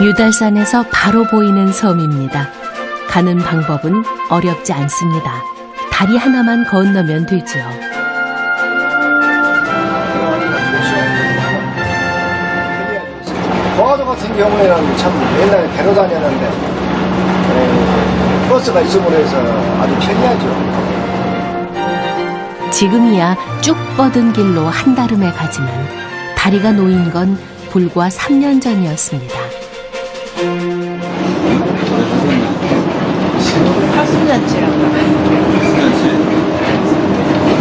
유달산에서 바로 보이는 섬입니다. 가는 방법은 어렵지 않습니다. 다리 하나만 건너면 되지요. 거화도 같은 경우에는 참 옛날에 배로 다녔는데 에, 버스가 있음으로 해서 아주 편리하죠. 지금이야 쭉 뻗은 길로 한달음에 가지만 다리가 놓인 건 불과 3년 전이었습니다. 팔순잔치라고.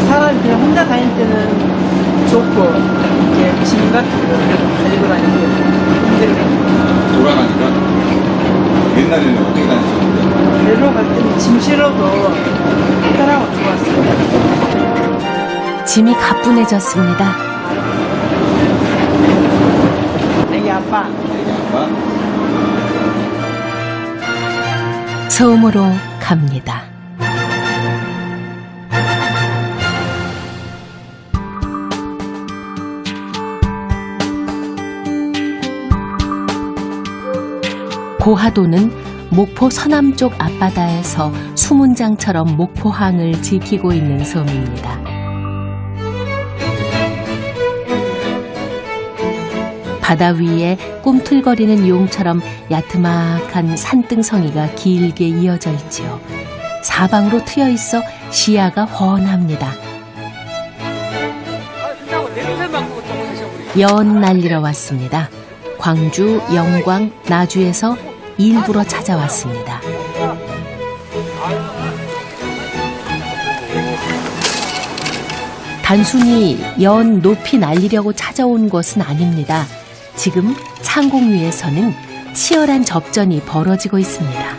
사람이 그냥 혼자 다닐 때는 좋고, 이제 짐 같은 거 가지고 다니고 힘들게. 돌아가니까 옛날에는 어떻게 다녔었는데 배로 갈 때는 짐 실어도 편하고 좋았어요. 짐이 가뿐해졌습니다. 애기 아빠. 아빠 섬으로 갑니다. 고하도는 목포 서남쪽 앞바다에서 수문장처럼 목포항을 지키고 있는 섬입니다. 바다 위에 꿈틀거리는 용처럼 야트막한 산등성이가 길게 이어져 있지요. 사방으로 트여 있어 시야가 훤합니다. 연 날리러 왔습니다. 광주, 영광, 나주에서 일부러 찾아왔습니다. 단순히 연 높이 날리려고 찾아온 것은 아닙니다. 지금 상공 위에서는 치열한 접전이 벌어지고 있습니다.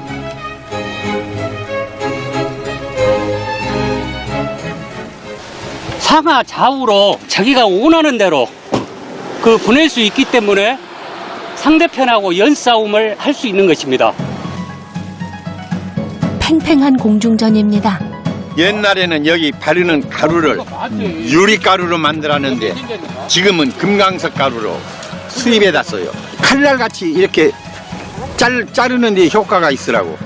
상하 좌우로 자기가 원하는 대로 그 보낼 수 있기 때문에 상대편하고 연싸움을 할 수 있는 것입니다. 팽팽한 공중전입니다. 옛날에는 여기 바르는 가루를 유리가루로 만들었는데 지금은 금강석 가루로 수입해다 써요. 칼날 같이 이렇게 짤, 자르는 데 효과가 있으라고.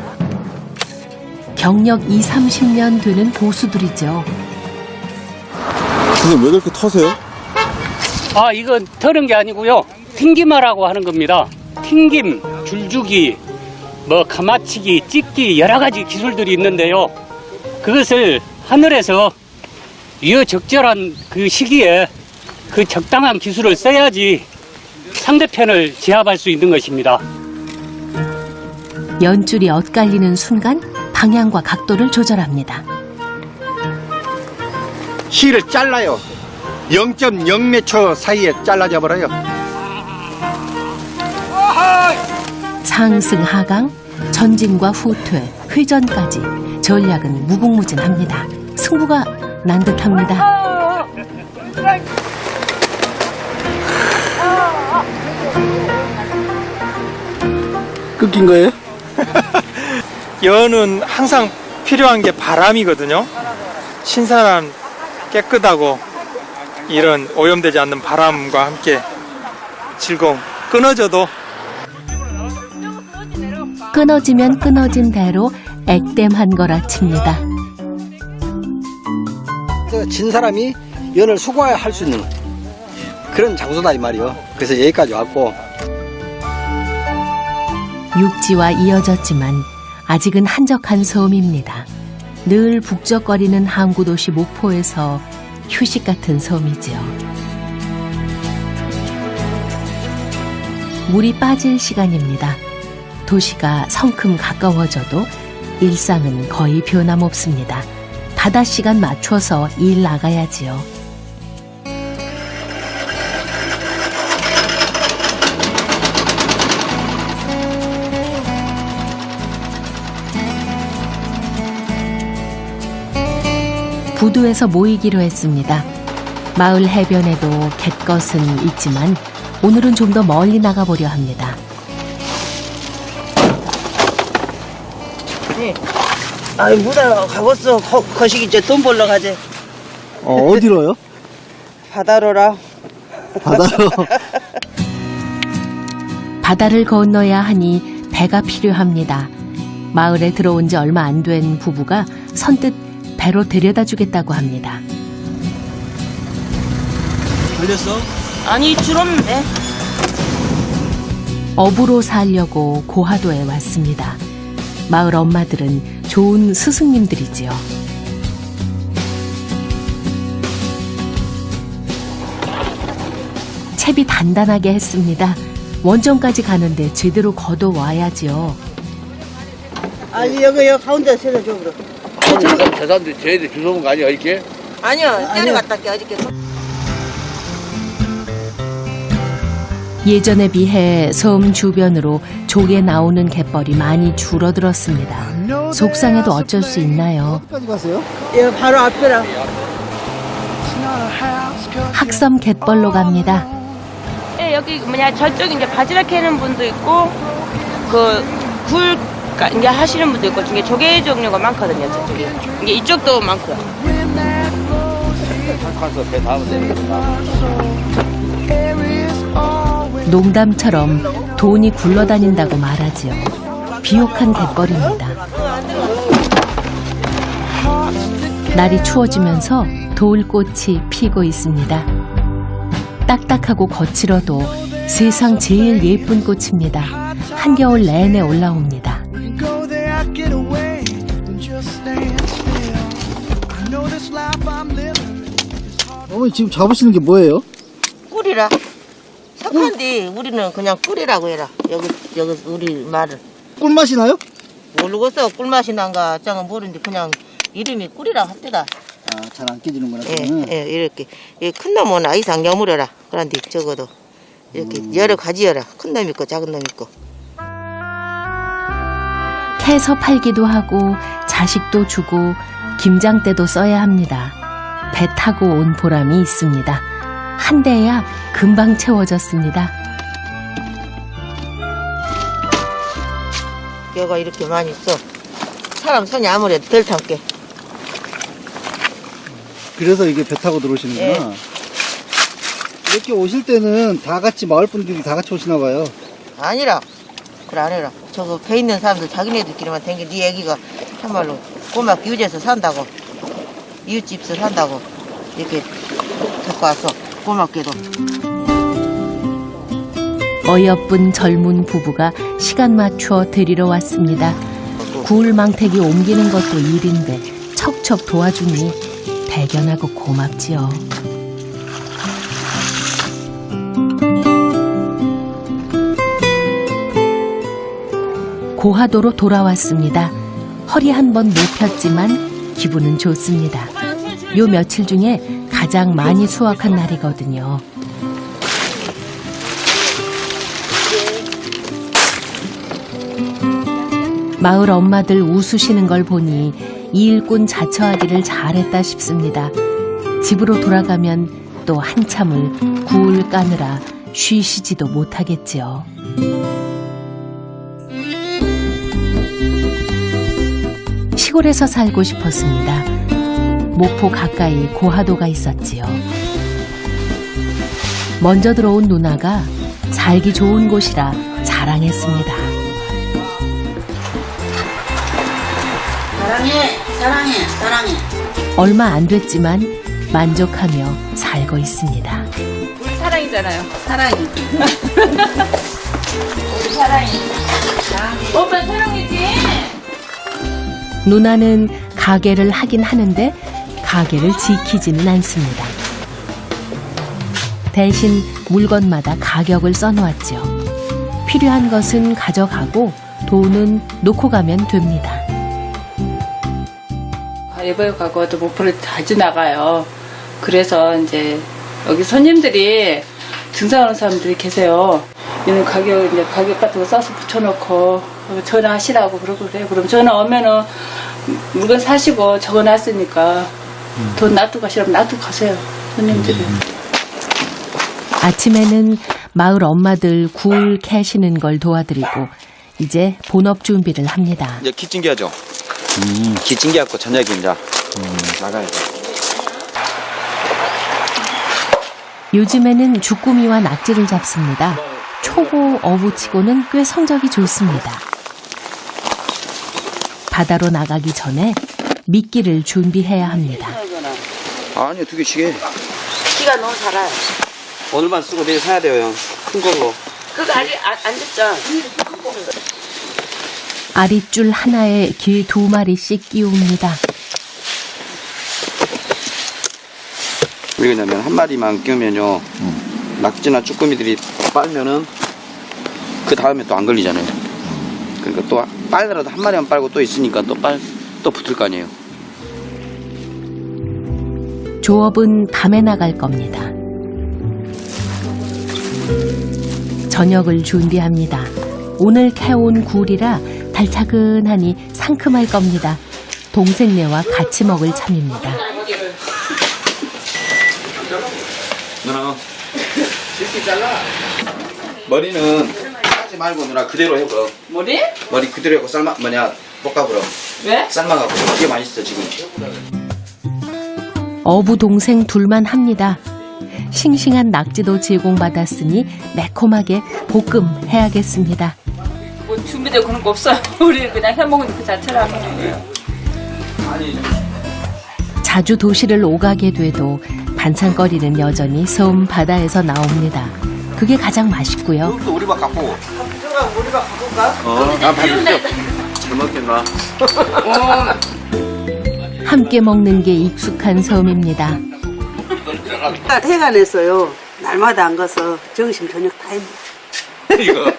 경력 2, 30년 되는 고수들이죠. 선생님 왜 그렇게 터세요? 아, 이건 터는 게 아니고요. 튕김하라고 하는 겁니다. 튕김, 줄주기, 뭐 가마치기, 찢기 여러 가지 기술들이 있는데요. 그것을 하늘에서 위어적절한 그 시기에 그 적당한 기술을 써야지 상대편을 제압할 수 있는 것입니다. 연줄이 엇갈리는 순간 방향과 각도를 조절합니다. 실을 잘라요. 0.0몇 초 사이에 잘라져 버려요. 상승 하강, 전진과 후퇴, 회전까지 전략은 무궁무진합니다. 승부가 난 듯합니다. 끊긴 거예요? 연은 항상 필요한 게 바람이거든요. 신선한 깨끗하고 이런 오염되지 않는 바람과 함께 즐거움. 끊어져도 끊어지면 끊어진 대로 액땜한 거라 칩니다. 그진 사람이 연을 수고할 수 있는 그런 장소다 이 말이요. 그래서 여기까지 왔고 육지와 이어졌지만 아직은 한적한 섬입니다. 늘 북적거리는 항구 도시 목포에서 휴식 같은 섬이지요. 물이 빠질 시간입니다. 도시가 성큼 가까워져도 일상은 거의 변함없습니다. 바다 시간 맞춰서 일 나가야지요. 부두에서 모이기로 했습니다. 마을 해변에도 갯것은 있지만 오늘은 좀 더 멀리 나가보려 합니다. 아이, 무다 가봤어. 거, 거시기 이제 돈 벌러 가지. 어, 어디로요? 바다로라. 바다로. 바다를 건너야 하니 배가 필요합니다. 마을에 들어온 지 얼마 안 된 부부가 선뜻 배로 데려다 주겠다고 합니다. 아니 줄 없는데 업으로 살려고 고하도에 왔습니다. 마을 엄마들은 좋은 스승님들이지요. 채비 단단하게 했습니다. 원점까지 가는데 제대로 걷어 와야지요. 아니 여기 여기 가운데 세다 줘 그럼 저 사람들이 쟤네들 주워온 거 아니야 이렇게? 아니요 때려갔다 올게 어저께 예전에 비해 섬 주변으로 조개 나오는 갯벌이 많이 줄어들었습니다. 속상해도 어쩔 수 있나요? 어디까지 가세요? 여기 바로 앞이라 학섬 갯벌로 갑니다. 예, 여기 뭐냐 저쪽 이제 바지락 캐는 분도 있고 그 굴 이제 하시는 분도 있고 중에 조개 종류가 많거든요 저쪽에 이게 이쪽도 많고요. 농담처럼 돈이 굴러다닌다고 말하지요. 비옥한 갯벌입니다. 날이 추워지면서 돌꽃이 피고 있습니다. 딱딱하고 거칠어도 세상 제일 예쁜 꽃입니다. 한겨울 내내 올라옵니다. 어머니 지금 잡으시는 게 뭐예요? 꿀이라. 석한데 우리는 그냥 꿀이라고 해라. 여기 여기 우리 말을. 꿀맛이 나요? 모르겠어. 꿀맛이 난가 짱은 모르는데 그냥 이름이 꿀이라 할때다. 아, 잘 안 깨지는구나. 예. 예, 이렇게. 이큰 놈은 아이상 여물어라. 그런데 적어도. 이렇게 여러 가지여라. 큰 놈 있고 작은 놈 있고 캐서 팔기도 하고 자식도 주고 김장 때도 써야 합니다. 배 타고 온 보람이 있습니다. 한 대야 금방 채워졌습니다. 얘가 이렇게 많이 써 사람 손이 아무래도 덜 참게 그래서 이게 배 타고 들어오시는구나. 예. 이렇게 오실 때는 다 같이 마을 분들이 다 같이 오시나 봐요. 아니라 그래 아니라 저거 배 있는 사람들 자기네들끼리만 댕겨 네 애기가 참말로 꼬막 유재에서 산다고 이웃집에서 산다고 이렇게 갖고 와서 고맙게도 어여쁜 젊은 부부가 시간 맞춰 데리러 왔습니다. 구울 망태기 옮기는 것도 일인데 척척 도와주니 대견하고 고맙지요. 고하도로 돌아왔습니다. 허리 한 번 못 폈지만 기분은 좋습니다. 요 며칠 중에 가장 많이 수확한 날이거든요. 마을 엄마들 웃으시는 걸 보니 이 일꾼 자처하기를 잘했다 싶습니다. 집으로 돌아가면 또 한참을 구울 까느라 쉬시지도 못하겠지요. 시골에서 살고 싶었습니다. 목포 가까이 고하도가 있었지요. 먼저 들어온 누나가 살기 좋은 곳이라 자랑했습니다. 사랑해 사랑해 사랑해 얼마 안 됐지만 만족하며 살고 있습니다. 우리 사랑이잖아요. 사랑해 오빠 사랑이지. 누나는 가게를 하긴 하는데 가게를 지키지는 않습니다. 대신 물건마다 가격을 써놓았죠. 필요한 것은 가져가고 돈은 놓고 가면 됩니다. 이번에 가고도 목포를 자주 나가요. 그래서 이제 여기 손님들이 등산하는 사람들이 계세요. 얘는 가격 이제 가격 같은 거 써서 붙여놓고 전화하시라고 그러고 그래요. 그럼 전화 오면은 물건 사시고 적어놨으니까 돈 놔두고 가시라면 놔두고 가세요. 손님들이. 아침에는 마을 엄마들 굴 캐시는 걸 도와드리고 이제 본업 준비를 합니다. 이제 기찡기하죠. 기찡기 갖고 저녁에 이제 나가야 돼. 요즘에는 주꾸미와 낙지를 잡습니다. 초보 어부치고는 꽤 성적이 좋습니다. 바다로 나가기 전에 미끼를 준비해야 합니다. 아니요, 두 개씩 해. 키가 너무 작아요. 오늘만 쓰고 내일 사야 돼요, 형. 큰 걸로. 그거 아직 안, 안 됐죠? 아리줄 하나에 길 두 마리씩 끼웁니다. 왜 그러냐면 한 마리만 끼우면요. 낙지나 쭈꾸미들이 빨면은 그 다음에 또 안 걸리잖아요. 그러니까 또 빨더라도 한 마리만 빨고 또 있으니까 또 빨, 또 붙을 거 아니에요. 조업은 밤에 나갈 겁니다. 저녁을 준비합니다. 오늘 캐온 굴이라 달차근하니 상큼할 겁니다. 동생네와 같이 먹을 참입니다. 누나. 머리는 하지 말고 누나 그대로 해봐. 머리? 머리 그대로 하고 삶아 뭐냐 볶아보라. 왜? 삶아갖고 되게 맛있어 지금. 어부 동생 둘만 합니다. 싱싱한 낙지도 제공받았으니 매콤하게 볶음 해야겠습니다. 뭐 준비되고 그런 거 없어요. 우리 그냥 해먹는 그 자체라. 자주 도시를 오가게 돼도 반찬거리는 여전히 섬 바다에서 나옵니다. 그게 가장 맛있고요. 여기도 우리 밥 갖고. 형아 우리가 가볼까? 어, 나 받을게. 잘 먹겠나? 함께 먹는 게 익숙한 섬입니다. 해가 냈어요. 날마다 안 가서 정심 저녁 다 했네. 이거.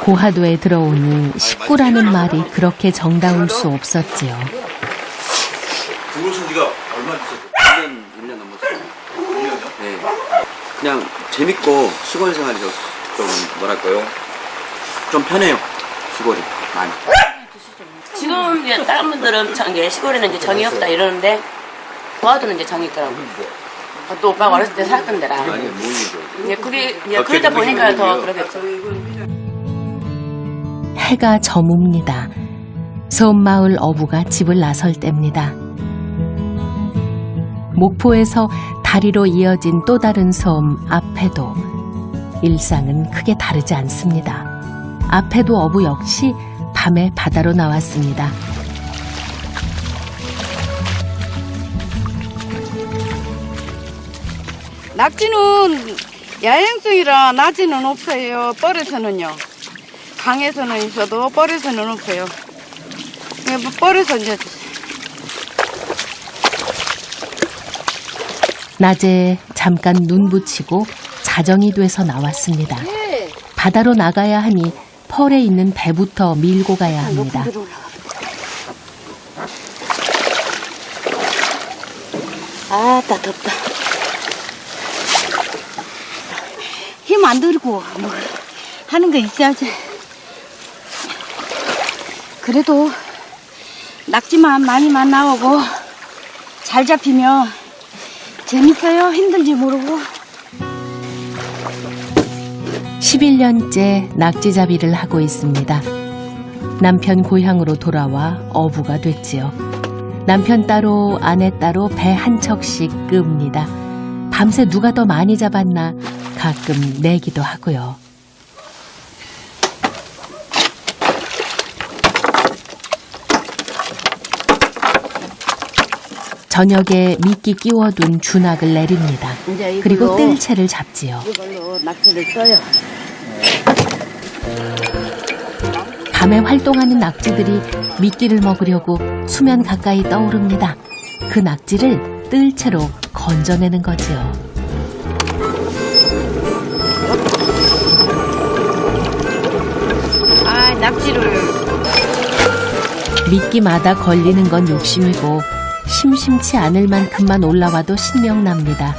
고하도에 들어오니 식구라는 말이 그렇게 정다울 수 없었지요. 들어오신 지가 얼마 됐어요? 1년, 1년 넘었어요. 1년이요? 네. 그냥 재밌고 시골 생활이 좀, 좀 뭐랄까요? 좀 편해요. 시골이 많이. 지금 이제 다른 분들은 정- 이제 시골에는 이제 정이 없다 이러는데 도와주는 이제 정이 있더라고. 또 오빠가 어렸을 때 살던 데라. 아니? 이제 그리 이제 그러다 보니까 더 그러겠죠. 해가 저뭅니다. 섬 마을 어부가 집을 나설 때입니다. 목포에서 다리로 이어진 또 다른 섬 앞에도 일상은 크게 다르지 않습니다. 앞에도 어부 역시 밤에 바다로 나왔습니다. 낙지는 야행성이라 낮에는 없어요. 뻘에서는요. 강에서는 있어도 뻘에서는 없어요. 그냥 뭐 뻘에서 이제 낮에 잠깐 눈 붙이고 자정이 돼서 나왔습니다. 바다로 나가야 하니 펄에 있는 배부터 밀고 가야 합니다. 아따 덥다. 힘 안 들고 뭐 하는 거 있어야지. 그래도 낙지만 많이만 나오고 잘 잡히면 재밌어요. 힘든지 모르고. 11년째 낙지잡이를 하고 있습니다. 남편 고향으로 돌아와 어부가 됐지요. 남편 따로 아내 따로 배 한 척씩 끕니다. 밤새 누가 더 많이 잡았나 가끔 내기도 하고요. 저녁에 미끼 끼워둔 준학을 내립니다. 이제 이걸로, 그리고 뜰채를 잡지요. 이걸로 낙지를 떠요. 밤에 활동하는 낙지들이 미끼를 먹으려고 수면 가까이 떠오릅니다. 그 낙지를 뜰채로 건져내는 거지요. 아 낙지를 미끼마다 걸리는 건 욕심이고 심심치 않을 만큼만 올라와도 신명납니다.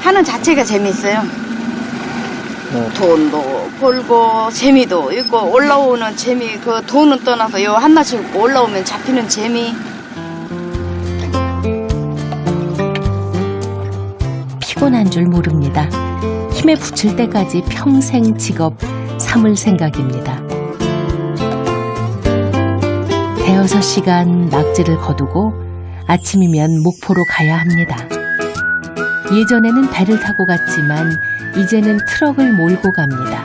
하는 자체가 재밌어요. 돈도 벌고 재미도 있고 올라오는 재미 그 돈은 떠나서 요 한나씩 올라오면 잡히는 재미 피곤한 줄 모릅니다. 힘에 붙일 때까지 평생 직업 삼을 생각입니다. 대여섯 시간 낙지를 거두고 아침이면 목포로 가야 합니다. 예전에는 배를 타고 갔지만 이제는 트럭을 몰고 갑니다.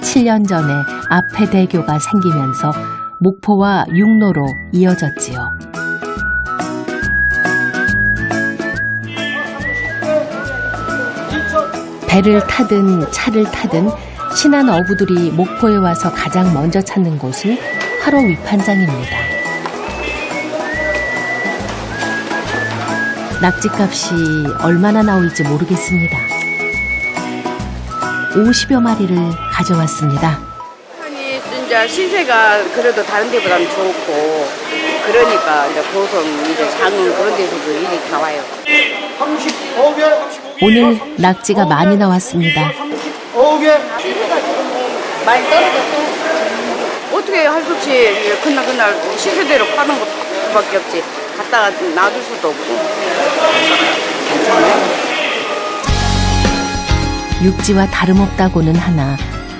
7년 전에 앞에 대교가 생기면서 목포와 육로로 이어졌지요. 배를 타든 차를 타든 신안 어부들이 목포에 와서 가장 먼저 찾는 곳은 화로 위판장입니다. 낙지값이 얼마나 나올지 모르겠습니다. 50여 마리를 가져왔습니다. 아니 이제 시세가 그래도 다른 데보다는 좋고 그러니까 이제 고성 이제 장흥 그런 데서도 일이 나와요. 오늘 낙지가 많이 나왔습니다. 많이 떨어졌어. 어떻게 할 수 없이 그날 그날 시세대로 파는 것밖에 없지. 갖다가 놔둘 수도 없고. 육지와 다름없다고는 하나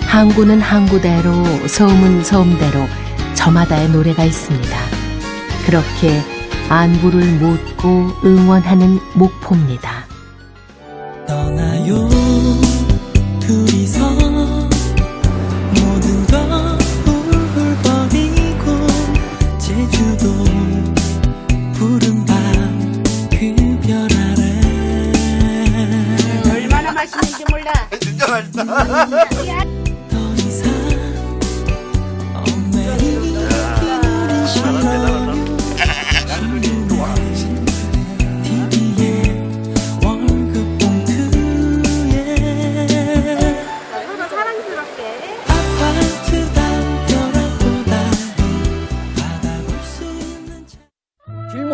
항구는 항구대로 섬은 섬대로 저마다의 노래가 있습니다. 그렇게 안부를 묻고 응원하는 목포입니다. 떠나요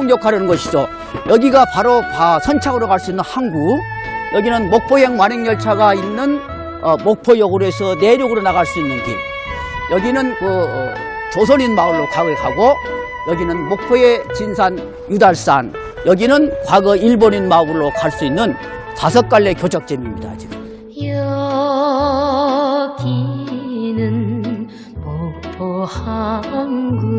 하는 것이죠. 여기가 바로 바- 선착으로 갈 수 있는 항구. 여기는 목포행 완행열차가 있는 어, 목포역으로 해서 내륙으로 나갈 수 있는 길. 여기는 그 어, 조선인 마을로 과거에 가고 여기는 목포의 진산 유달산. 여기는 과거 일본인 마을로 갈 수 있는 다섯 갈래 교적점입니다. 지금. 여기는 목포 항구